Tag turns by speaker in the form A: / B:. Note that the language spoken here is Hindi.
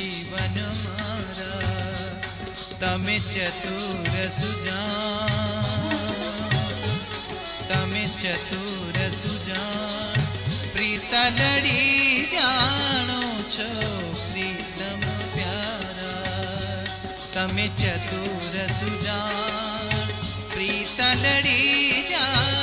A: जीवन मारा, तमें चतुर सुजान, तमें चतुर सुजान प्रीत लड़ी जानो छो प्रीतम प्यारा, तमें चतुर सुजान प्रीत लड़ी जान